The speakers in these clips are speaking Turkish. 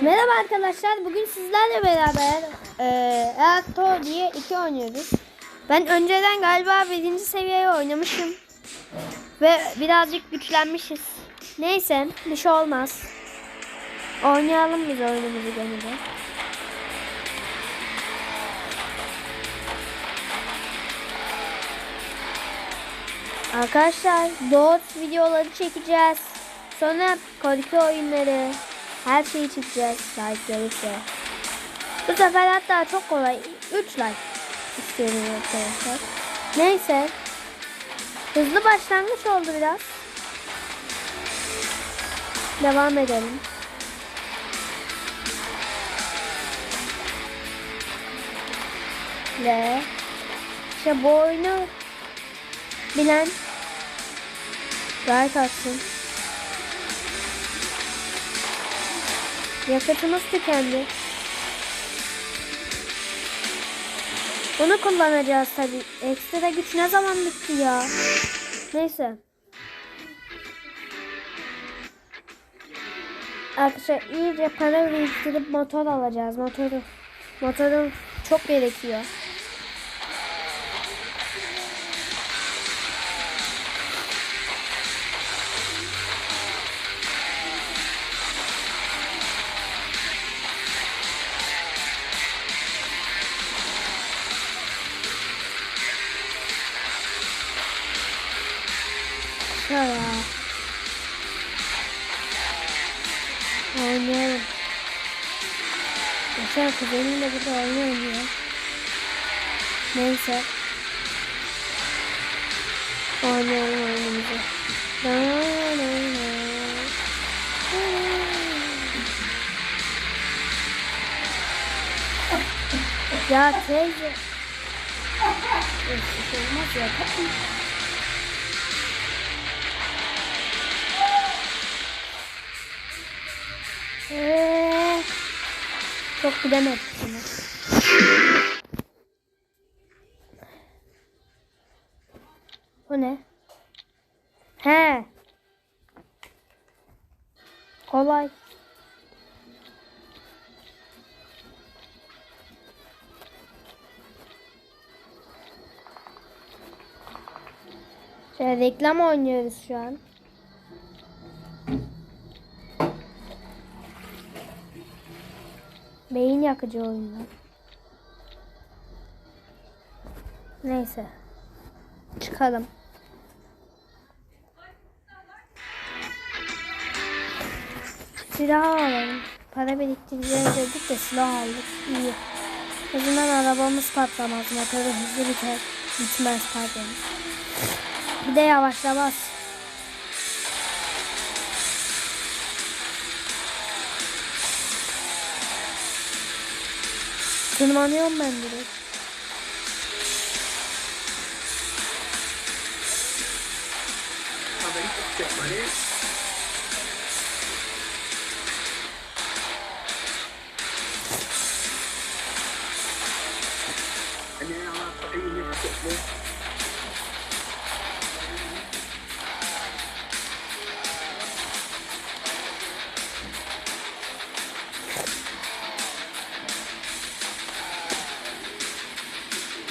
Merhaba arkadaşlar. Bugün sizlerle beraber Eato diye iki oynuyoruz. Ben önceden galiba birinci seviyeye oynamışım. Ve birazcık güçlenmişiz. Neyse bir şey olmaz. Oynayalım biz oyunumuzu gene de. Arkadaşlar Doğut videoları çekeceğiz. Sonra korku oyunları her şeyi çekeceğiz like gelirse. Bu sefer hatta çok kolay 3 like istiyorum arkadaşlar. Neyse. Hızlı başlangıç oldu biraz. Devam edelim. Ve işte bu oyunu bilen like atsın. Yakıtımız tükendi. Bunu kullanacağız tabi. Ekstra güç ne zaman bitti ya? Neyse. Arkadaşlar iyice para biriktirip motor alacağız. Motoru. Motorum çok gerekiyor. Şöyle. Oynayalım. Yaşar kuzenim de burada oyun oynuyor. Neyse. Oynayalım oyunumuzu. Da, da, da. Ya teyze. Şey olmaz ya. Ee, çok gidemedim. sana. Bu ne? He. Kolay. Şöyle reklam oynuyoruz şu an. Beyin yakıcı oyunlar. Neyse. Çıkalım. Silah alalım. Para biriktireceğiz dedik de silah aldık. İyi. O zaman arabamız patlamaz. Motoru hızlı biter. Bitmez pardon. Bir de yavaşlamaz. Tırmanıyorum ben direkt. Habari setiap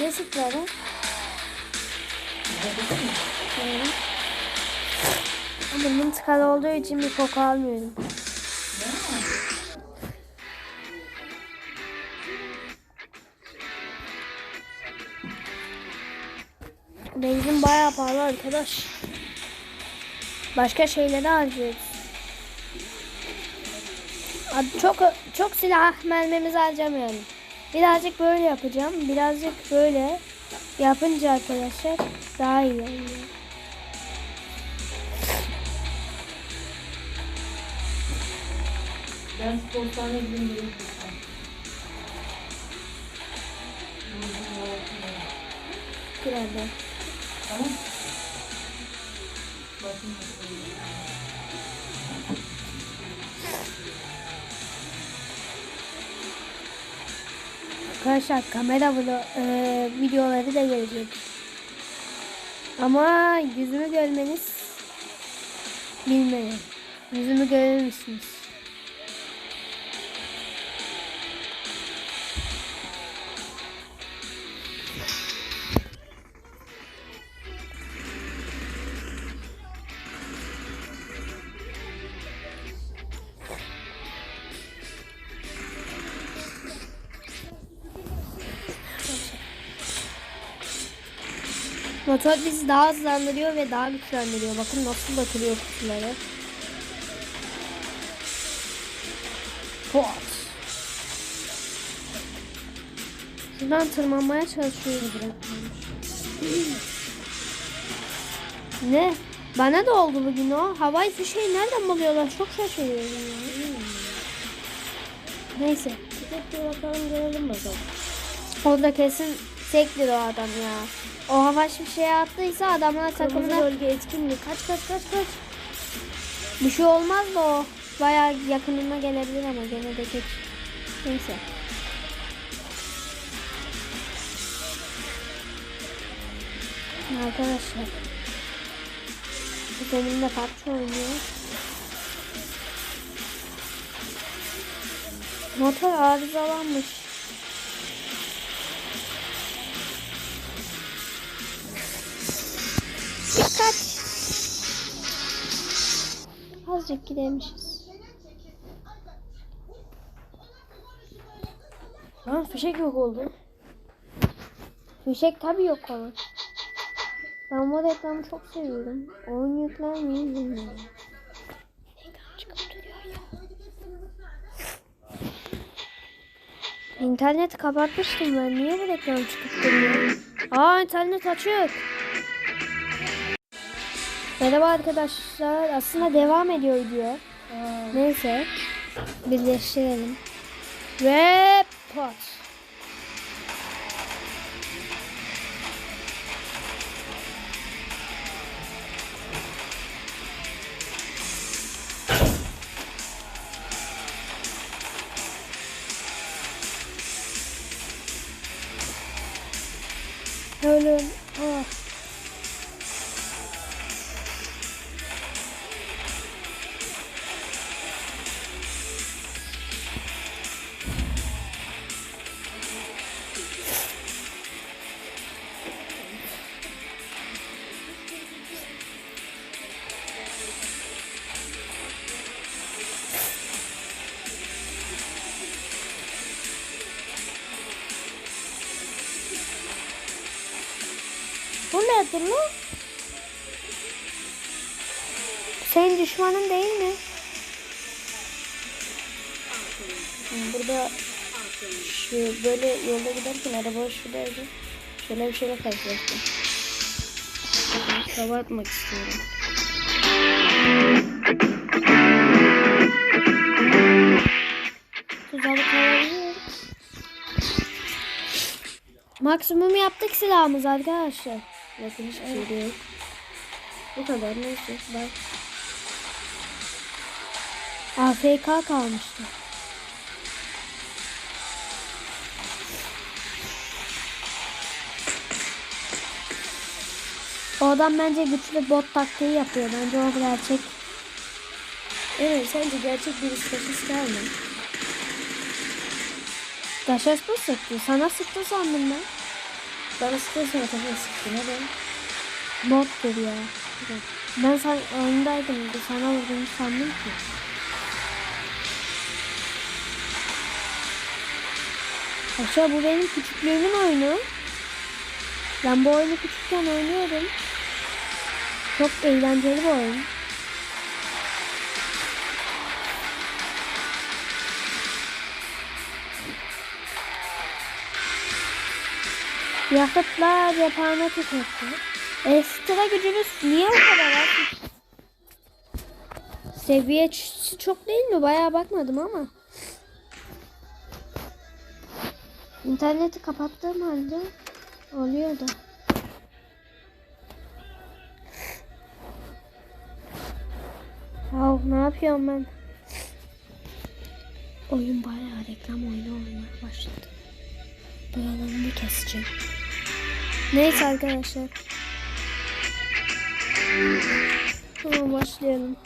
Ne sütleri? Evet. Ama bunun tıkalı olduğu için bir koku almıyorum. Benzin bayağı pahalı arkadaş. Başka şeylere harcıyoruz. Abi Çok çok silah mermimizi harcamayalım. Birazcık böyle yapacağım. Birazcık böyle yapınca arkadaşlar daha iyi oluyor. Ben sporthaneye gideyim. Biraz Tamam. Arkadaşlar kamera vlog, e, videoları da gelecek. Ama yüzümü görmeniz bilmiyorum. Yüzümü görür müsünüz? Motor bizi daha hızlandırıyor ve daha güçlendiriyor. Bakın nasıl batırıyor kutuları. Pot. Şuradan tırmanmaya çalışıyoruz. ne? Bana da oldu bugün o. Havai fişeği nereden buluyorlar? Çok şaşırıyorum ya. Neyse. Bir bakalım görelim bakalım. Orada kesin sektir o adam ya. O hava fişeği attıysa adamlar Kırmızı takımına bölge etkinliği. Kaç kaç kaç kaç. bir şey olmaz da o. Bayağı yakınına gelebilir ama gene de geç. Neyse. Arkadaşlar. Benim de PUBG oynuyor. Motor arızalanmış. Azıcık gidemişiz. Lan fişek yok oldu. Fişek tabii yok olur. Ben bu reklamı çok seviyorum. Oyun yükler miyim bilmiyorum. İnterneti kapatmıştım ben. Niye bu reklam çıkıp duruyor? Aa internet açık. Merhaba arkadaşlar. Aslında devam ediyor video. Neyse. Birleştirelim. Ve Lan? Senin düşmanın değil mi? Burada şu böyle yolda giderken araba şuradaydı. Şöyle bir şeyle karşılaştım. Hava atmak istiyorum. Tuzalı kalabilir. Maksimum yaptık silahımız arkadaşlar. Bakın hiçbir şey de yok. Bu kadar neyse. Bak. AFK kalmıştı. O adam bence güçlü bot taktiği yapıyor. Bence o gerçek. Evet sence gerçek bir var mı? Taşas mı sıktı? Sana sıktı sandım ben. Bana sıkıyorsan kafaya sıktı. Neden? Bottur ya. Ben sen oyundaydım. Sana vurduğunu sandım ki. Aşağı bu benim küçüklüğümün oyunu. Ben bu oyunu küçükken oynuyordum. Çok eğlenceli bir oyun. Yakıtlar cephane tüketti. Ekstra gücümüz niye bu kadar az? Seviyesi çok değil mi? Bayağı bakmadım ama. İnterneti kapattığım halde oluyor da. Ya ne yapıyorum ben? Oyun bayağı reklam oyunu olmaya başladı. Buralarını keseceğim. Neyse arkadaşlar. Tamam başlayalım.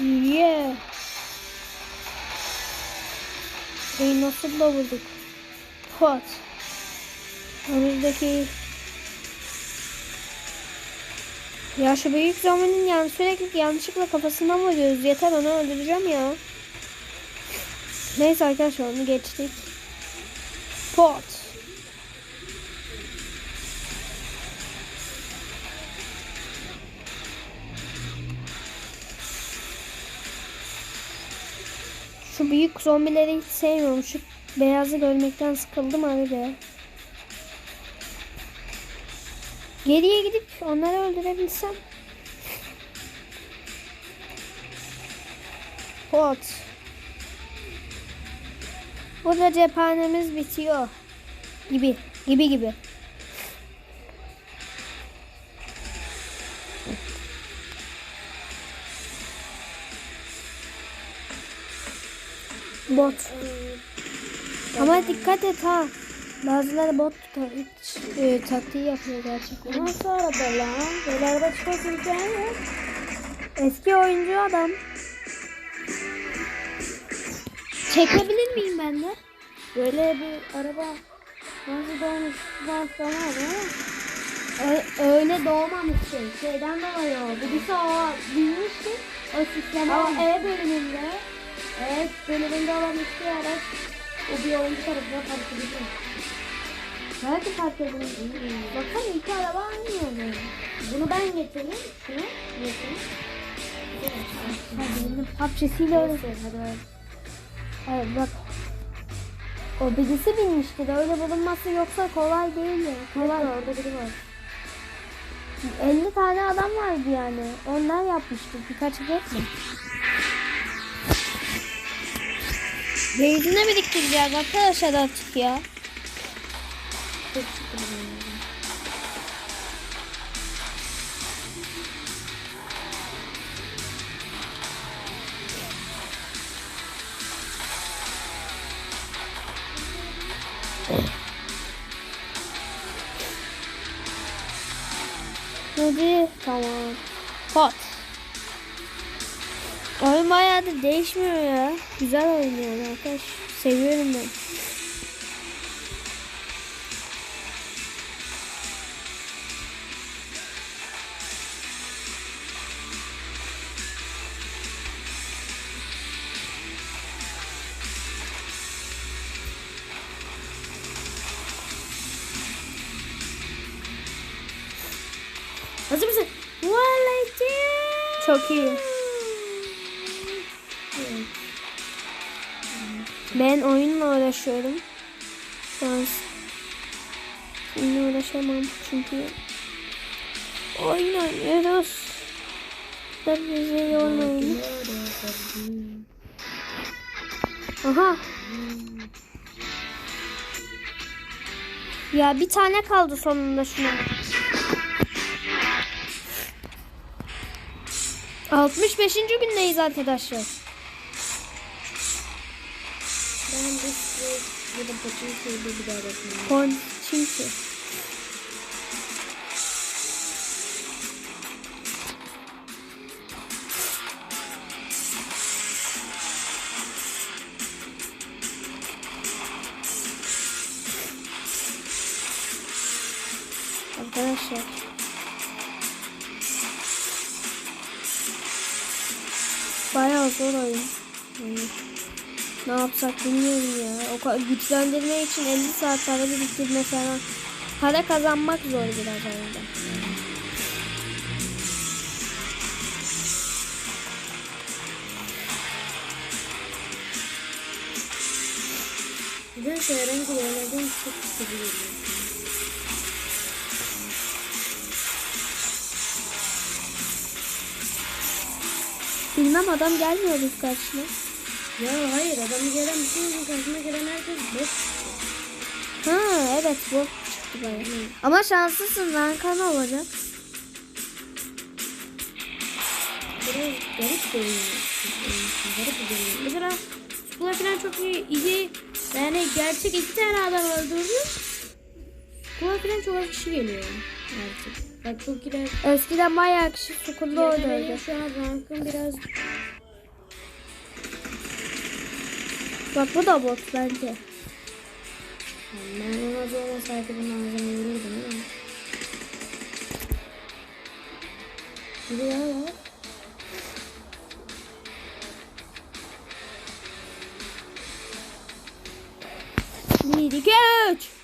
Yeah. Ey nasıl da vurduk. Pot. Önümüzdeki ya şu büyük zominin yani sürekli yanlışlıkla kafasından vuruyoruz. Yeter onu öldüreceğim ya. Neyse arkadaşlar onu geçtik. Pot. Şu büyük zombileri hiç sevmiyorum. Şu beyazı görmekten sıkıldım abi be. Geriye gidip onları öldürebilsem. Pot. Burada cephanemiz bitiyor. Gibi. Gibi gibi. Bot. Ama dikkat et ha. Bazıları bot ta- hiç, e, taktiği yapıyor gerçekten. Nasıl araba lan? Böyle araba imkanı yok. Eski oyuncu adam. Çekebilir miyim ben de? Böyle bir araba nasıl doğmuş ben sana ama öyle doğmamış şey. Şeyden dolayı o. Birisi o bilmişti. O sisteme ama E bölümünde E bölümünde olan hiçbir araç o bir oyuncu tarafından fark edildi. Belki fark edilir. Bakalım iki araba aynı. Bunu ben getireyim. Şunu getireyim. Hadi benim hapçesiyle öyle. Hadi ver. Evet bak. O birisi binmişti de öyle bulunması yoksa kolay değil ya. Kolay orada biri var. 50 tane adam vardı yani. Onlar yapmıştı. Birkaçı geçti. Benzine biriktireceğiz arkadaşlar artık ya. Sıkıldım. Hadi tamam. Pot. Oyun bayağı da değişmiyor ya. Güzel yani arkadaş. Seviyorum ben. Ben oyunla uğraşıyorum. An sizinle uğraşamam çünkü oyun oynuyoruz. Da bizi yormayın. Aha. Ya bir tane kaldı sonunda şuna. 65. gündeyiz arkadaşlar. Sevdiği bir daha bakmayayım. Kon çünkü. Arkadaşlar. Bayağı zor oyun. Yani ne yapsak bilmiyorum ya. O kadar güçlendirme için 50 saat para biriktirme falan. Para kazanmak zor biraz. Nedense herhangi bir yerlerden çok sıkılıyorum. Bilmem adam gelmiyor biz karşına. Ya hayır adamı gelen bütün karşıma gelen herkes boş. Ha evet bu çıktı bayağı. Ama şanslısın ranka ne olacak? Biraz garip bir oyun. Garip bir oyun. Mesela falan çok iyi, iyi. Yani gerçek iki tane adam öldürdü. Skula falan çok az kişi geliyor artık. Bak çok girer. Eskiden bayağı kişi oradaydı. benim şu an rankım biraz Bak bu da bot bence. ben ona zorlasaydı bunu ağzına vururdum ama. Bir daha var. Bir, iki, üç.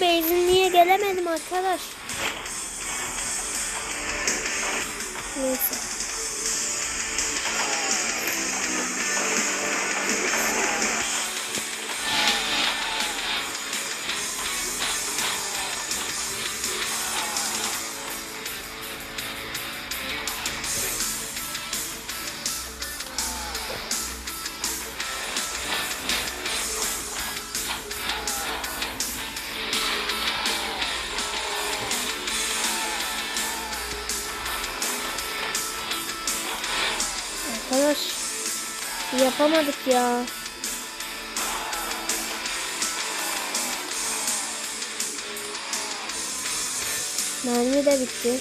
Benzinliğe gelemedim arkadaş. Yapamadık ya. Mermi de bitti.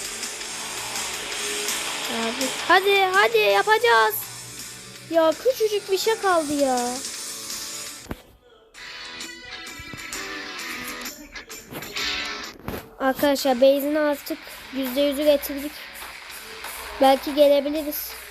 Abi, hadi hadi yapacağız. Ya küçücük bir şey kaldı ya. Arkadaşlar base'ini artık %100'ü getirdik. Belki gelebiliriz.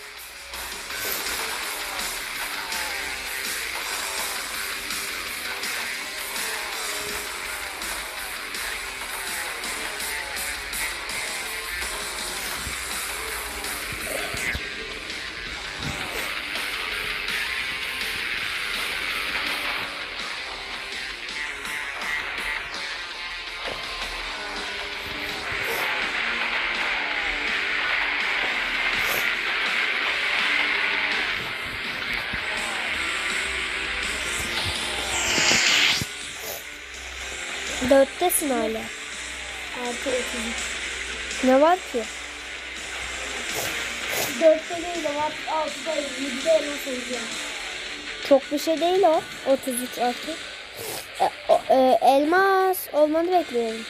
4'te değil de var 6'da 7'de elmas alacağım. Çok bir şey değil o. 33 artı. E, e, elmas olmanı bekliyorum.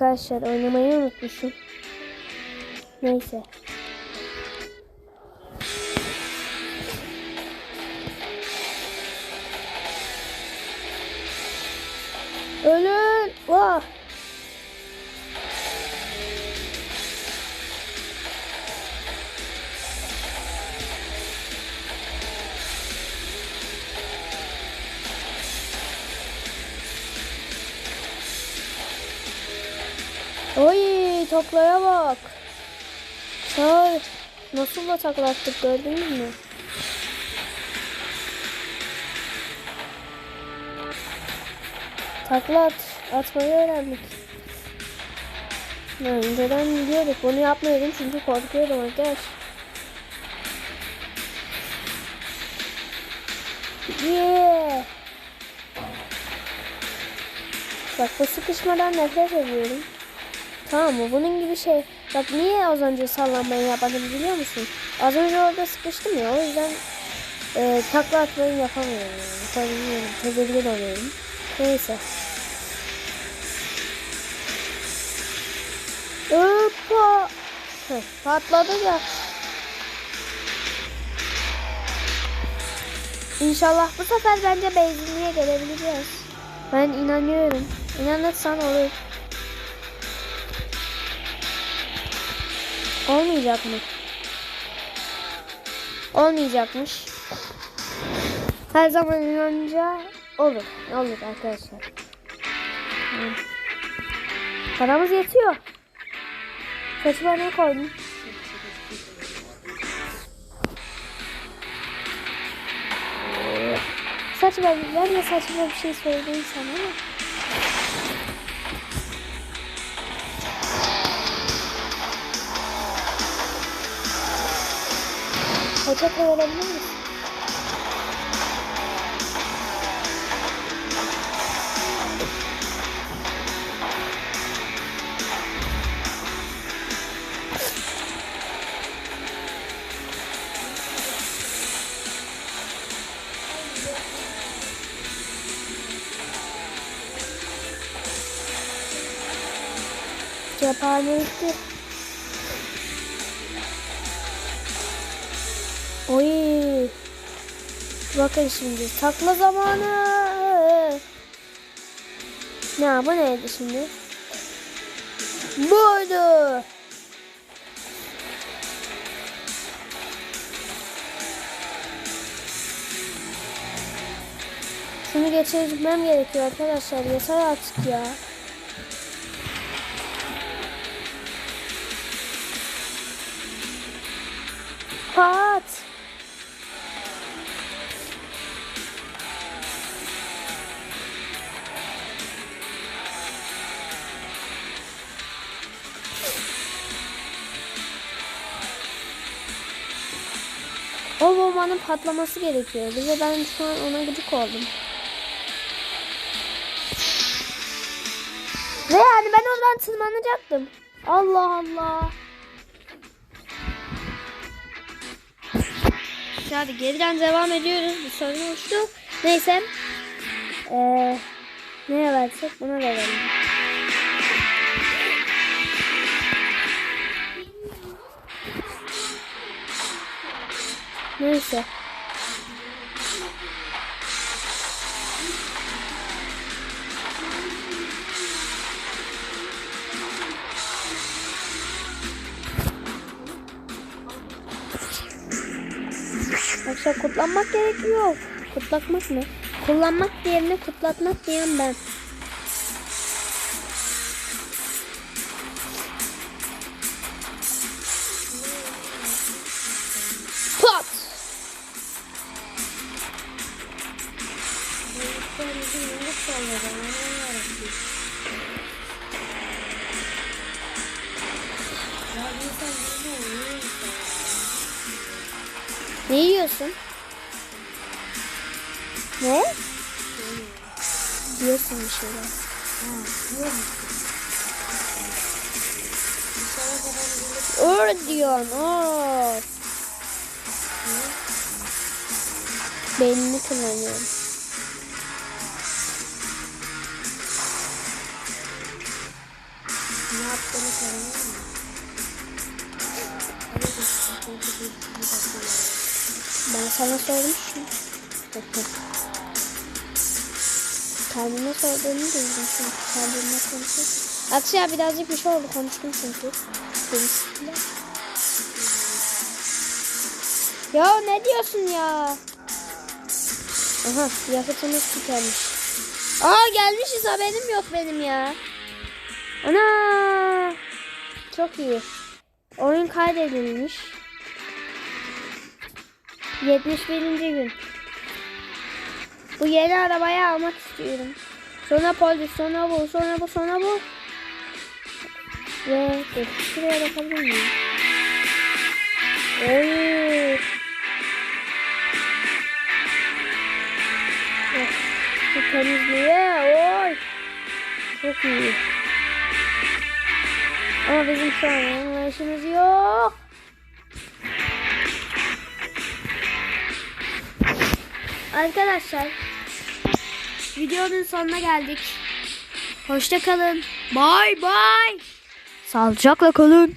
Arkadaşlar oynamayı unutmuşum. Neyse. Taklaya bak. Sağ nasıl da taklattık gördünüz mü? Takla at, atmayı öğrendik. Ya, önceden biliyorduk. Bunu yapmıyordum çünkü korkuyordum arkadaş. Yeah. Bak bu sıkışmadan nefret ediyorum. Tamam mı? Bunun gibi şey. Bak niye az önce sallanmayı yapmadım biliyor musun? Az önce orada sıkıştım ya. O yüzden e, takla atmayı yapamıyorum. Yani. Tabii tedirgin oluyorum. Neyse. Hoppa. Patladı da. İnşallah bu sefer bence benzinliğe gelebileceğiz. Ben inanıyorum. İnanırsan olur. Olmayacak mı? Olmayacakmış. Her zaman inanınca olur. Olur arkadaşlar. Paramız yetiyor. Saçıma ne koydun? Saçma, ben de saçma bir şey söyleyeyim sana ama. Peçete verebilir misin? Cephane Bakın şimdi takla zamanı. Ne bu neydi şimdi? Buydu. Şunu geçirmem gerekiyor arkadaşlar. Yeter artık ya. Pat. O bombanın patlaması gerekiyor. Bize ben şu an ona gıcık oldum. Ve yani ben oradan tırmanacaktım. Allah Allah. Hadi geriden devam ediyoruz. Bir sorun oluştu. Neyse. Ee, neye versek buna verelim. Neyse. Yoksa kutlanmak gerekiyor. Kutlatmak mı? Kullanmak yerine kutlatmak diyen ben. Beynini kullanıyorum. Ne yaptığını mi? Ben sana sormuşum. Kendime sorduğunu duydum çünkü kendime konuşuyorsun. Akşam birazcık bir şey oldu konuştum çünkü. Konuştular. Ya ne diyorsun ya? Aha yakıtımız tükenmiş. Aa gelmişiz haberim yok benim ya. Ana çok iyi. Oyun kaydedilmiş. 71. gün. Bu yeni arabayı almak istiyorum. Sonra polis, sonra bu, sonra bu, sonra bu. Ve şuraya bakabilir miyim? Oy. Temizliğe, oy. Çok iyi. Ama bizim şu an onunla yok. Arkadaşlar videonun sonuna geldik. Hoşça kalın. Bye bye. Sağlıcakla kalın.